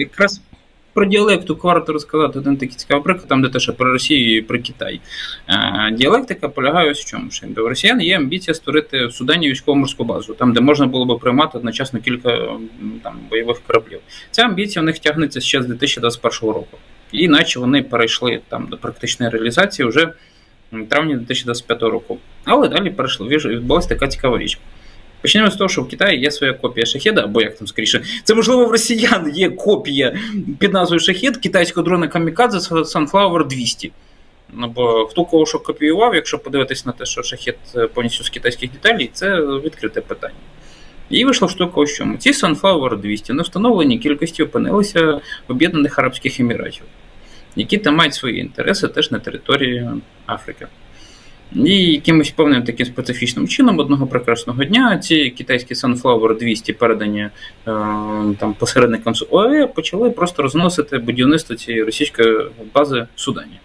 Якраз про діалектику варто розказати один такий цікавий приклад, там де що про Росію і про Китай. Е, Діалектика полягає в чому. Що у росіян є амбіція створити в Судані військово-морську базу, там, де можна було б приймати одночасно кілька там, бойових кораблів. Ця амбіція у них тягнеться ще з 2021 року. І наче вони перейшли там до практичної реалізації вже в травні 2025 року. Але далі перейшли. Відбулася така цікава річ. Почнемо з того, що в Китаї є своя копія шахеда, або як там скоріше, це можливо в росіян є копія під назвою Шахед китайського дрона Камікадзе Sunflower 200. Ну бо хто кого що копіював, якщо подивитись на те, що шахет е, повністю з китайських деталей, це відкрите питання. І вийшла штука в чому. Ці Sunflower 200 на встановленій кількості опинилися в Об'єднаних Арабських Еміратів, які там мають свої інтереси теж на території Африки. І якимось певним таким специфічним чином одного прекрасного дня ці китайські Sunflower 200 передані е, там посередникам з ОЕ почали просто розносити будівництво цієї російської бази в Судані.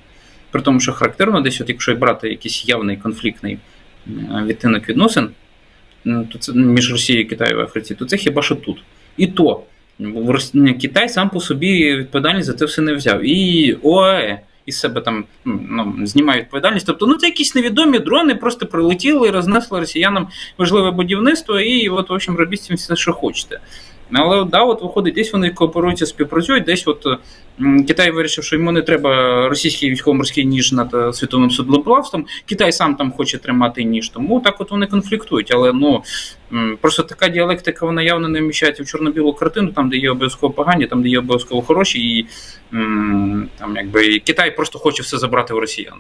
При тому, що характерно, десь, от якщо брати якийсь явний конфліктний е, відтинок відносин то це між Росією і Китаєм в Африці, то це хіба що тут. І то в Рос- Китай сам по собі відповідальність за це все не взяв. І ОАЕ із себе там ну, знімає відповідальність. Тобто, ну це якісь невідомі дрони, просто прилетіли і рознесли росіянам важливе будівництво, і от, в общем, робіть все, що хочете. Але да, от виходить, десь вони кооперуються, співпрацюють, десь от Китай вирішив, що йому не треба російський військово-морський ніж над е, світовим судноплавством. Китай сам там хоче тримати ніж, тому так от вони конфліктують. Але ну просто така діалектика вона явно не вміщається в чорно-білу картину, там, де є обов'язково погані, там, де є обов'язково хороші, і там якби Китай просто хоче все забрати у росіян.